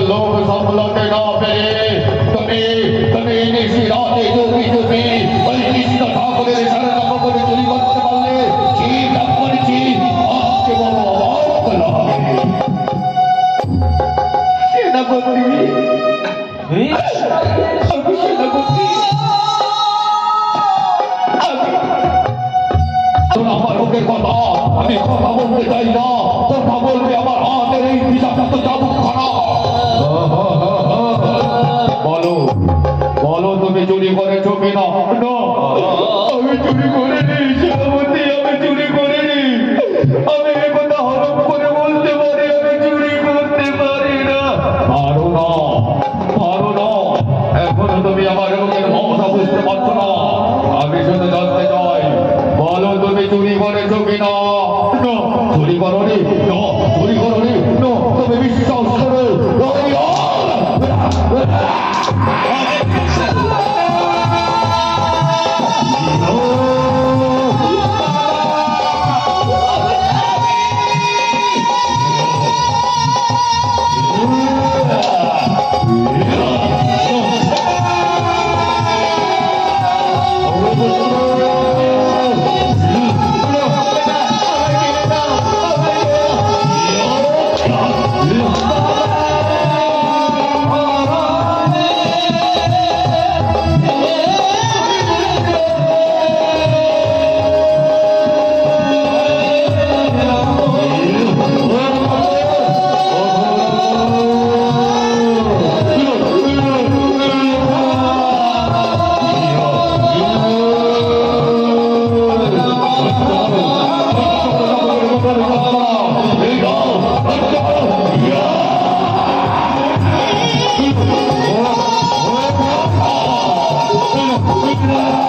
लोग सब लौटेगा फिर तुम्हें तुम्हें निशिरा दे दूँगी तुम्हें। Republika!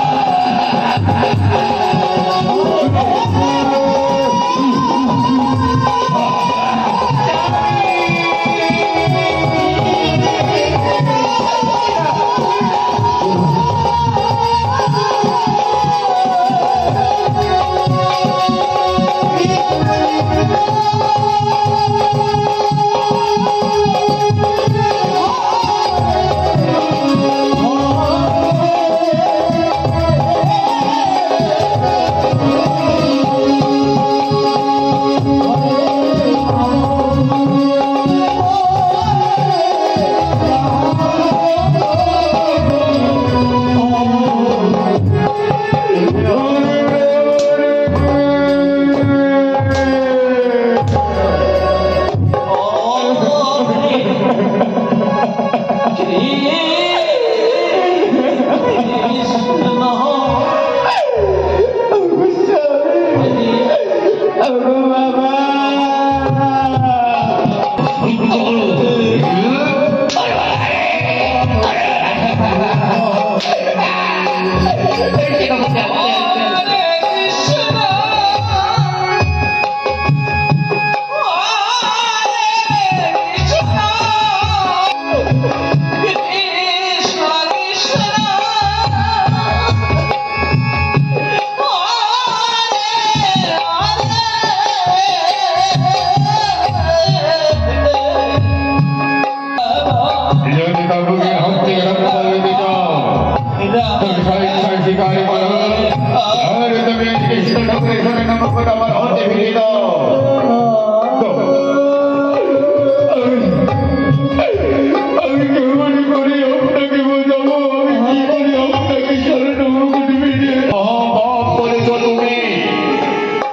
তখন আমার হতে ভিড়িল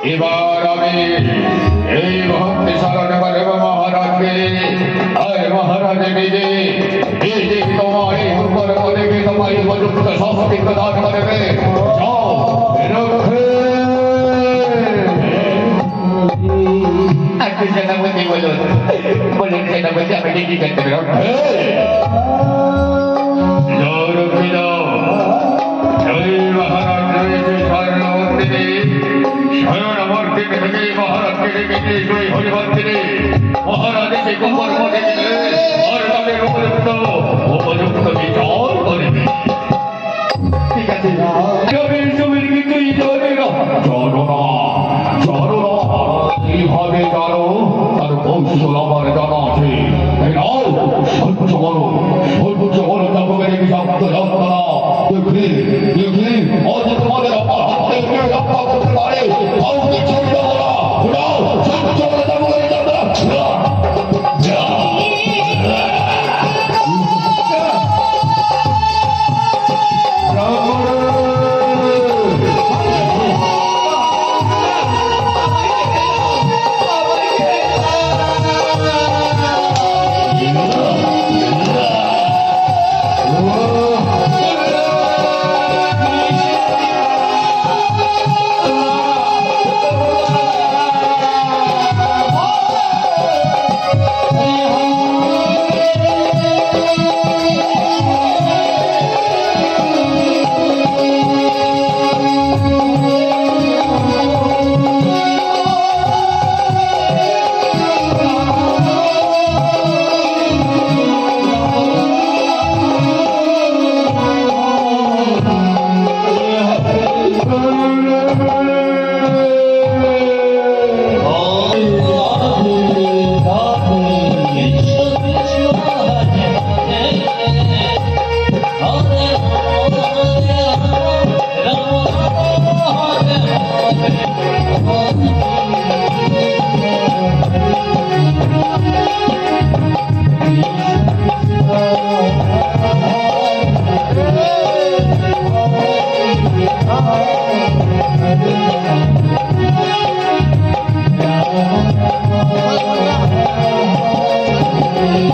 এবার আমি এই মহাত্মে স্মরণ করব মহারাজকে আর মহারাজ নিজে নিজে তোমার উপর করবে তোমার উপযুক্ত সম্পত্তি অটোমেটিক কি করতে হবে মহারাজকে কর্ম দিলে মহারাজের উপযুক্ত উপযুক্ত বিচার করিবে ঠিক আছে জমির জমির কিন্তু জমি চরণ চরণ কীভাবে চরণ তার কৌশল সহ্য করো সহ্য করো চাপকে শব্দ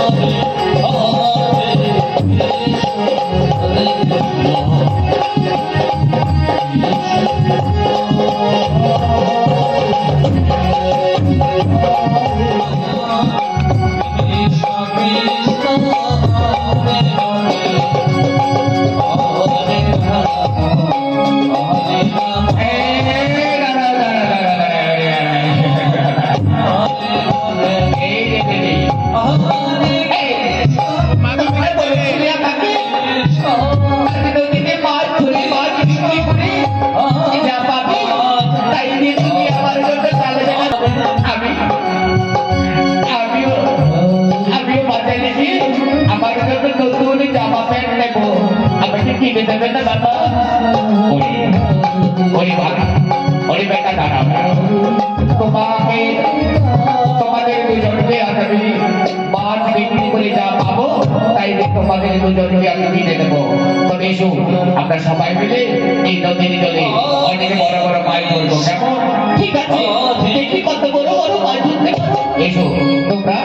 আমি ওরে ওরে বাবা ওরে বেটা তোমাকে তোমাদের দুজনকে আগামী মাছ বিক্রি করে যা পাবো তাই তোমাদের দুজনকে আমি কিনে দেবো। তবে এসো আমরা সবাই মিলে এই নদীর জলে অনেক বড় বড় মাছ ধরবো। কেমন? ঠিক আছে দেখি কত বড় বড় মাছ ধরতে এসো। তোমরা